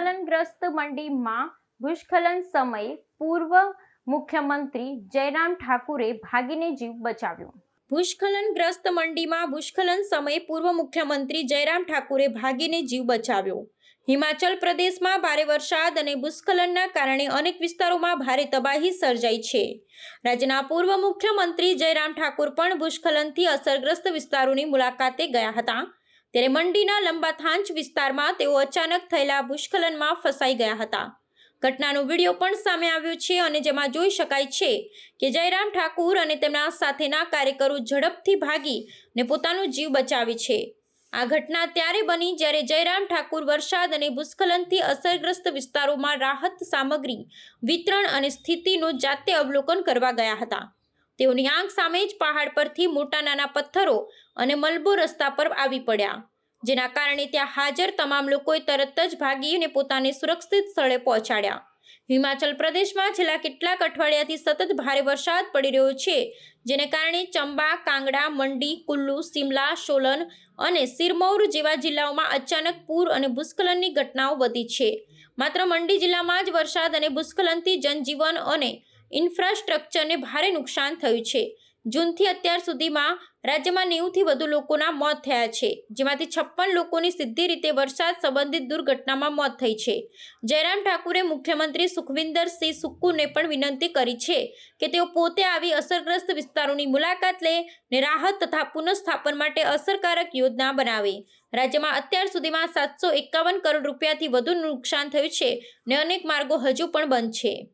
ભૂસ્ખલનગ્રસ્ત મંડીમાં ભૂસ્ખલન સમયે પૂર્વ મુખ્યમંત્રી જયરામ ઠાકુરે ભાગીને જીવ બચાવ્યો. ભૂસ્ખલનગ્રસ્ત મંડીમાં ભૂસ્ખલન સમયે પૂર્વ મુખ્યમંત્રી જયરામ ઠાકુરે ભાગીને જીવ બચાવ્યો. હિમાચલ પ્રદેશમાં ભારે વરસાદ અને ભૂસ્ખલનના કારણે અનેક વિસ્તારોમાં ભારે તબાહી સર્જાઈ છે. રાજ્યના પૂર્વ મુખ્યમંત્રી જયરામ ઠાકુર પણ ભૂસ્ખલનથી અસરગ્રસ્ત વિસ્તારોની મુલાકાતે ગયા હતા. ત્યારે મંડીના લંબા થાંચ વિસ્તારમાં તેઓ અચાનક થયેલા ભૂસ્ખલનમાં ફસાઈ ગયા હતા. ઘટનાનો વીડિયો પણ સામે આવ્યો છે અને જેમાં જોઈ શકાય છે કે જયરામ ઠાકુર અને તેમના સાથેના કાર્યકરો ઝડપથી ભાગી ને પોતાનો જીવ બચાવે છે. આ ઘટના ત્યારે બની જ્યારે જયરામ ઠાકુર વરસાદ અને ભૂસ્ખલનથી અસરગ્રસ્ત વિસ્તારોમાં રાહત સામગ્રી વિતરણ અને સ્થિતિનું જાતે અવલોકન કરવા ગયા હતા. તેઓની આંખ સામે જ પહાડ પરથી મોટા નાના પથ્થરો અને મલબો રસ્તા પર આવી પડ્યા. જેના કારણે ત્યાં હાજર તમામ લોકોએ તરત જ ભાગીને પોતાને સુરક્ષિત સ્થળે પહોંચાડ્યા. હિમાચલ પ્રદેશમાં છેલ્લા કેટલાક અઠવાડિયાથી સતત ભારે વરસાદ પડી રહ્યો છે, જેને કારણે ચંબા, કાંગડા, મંડી, કુલ્લુ સિમલા સોલન અને સિરમૌર જેવા જિલ્લાઓમાં અચાનક પૂર અને ભૂસ્ખલનની ઘટનાઓ વધી છે. માત્ર મંડી જિલ્લામાં જ વરસાદ અને ભૂસ્ખલનથી જનજીવન અને ઇન્ફ્રાસ્ટ્રક્ચરને ભારે નુકસાન થયું છે. જૂનથી અત્યાર સુધીમાં રાજ્યમાં નેવુંથી વધુ લોકોના મોત થયા છે. જેમાંથી છપ્પન લોકોની સીધી રીતે વરસાદ સંબંધિત દુર્ઘટનામાં મોત થઈ છે. જયરામ ઠાકુરે મુખ્યમંત્રી સુખવિંદર સિંહ સુક્કુને પણ વિનંતી કરી છે કે તેઓ પોતે આવી અસરગ્રસ્ત વિસ્તારોની મુલાકાત લે ને રાહત તથા પુનઃસ્થાપન માટે અસરકારક યોજના બનાવે. રાજ્યમાં અત્યાર સુધીમાં સાતસો એકાવન કરોડ રૂપિયાથી વધુ નુકસાન થયું છે ને અનેક માર્ગો હજુ પણ બંધ છે.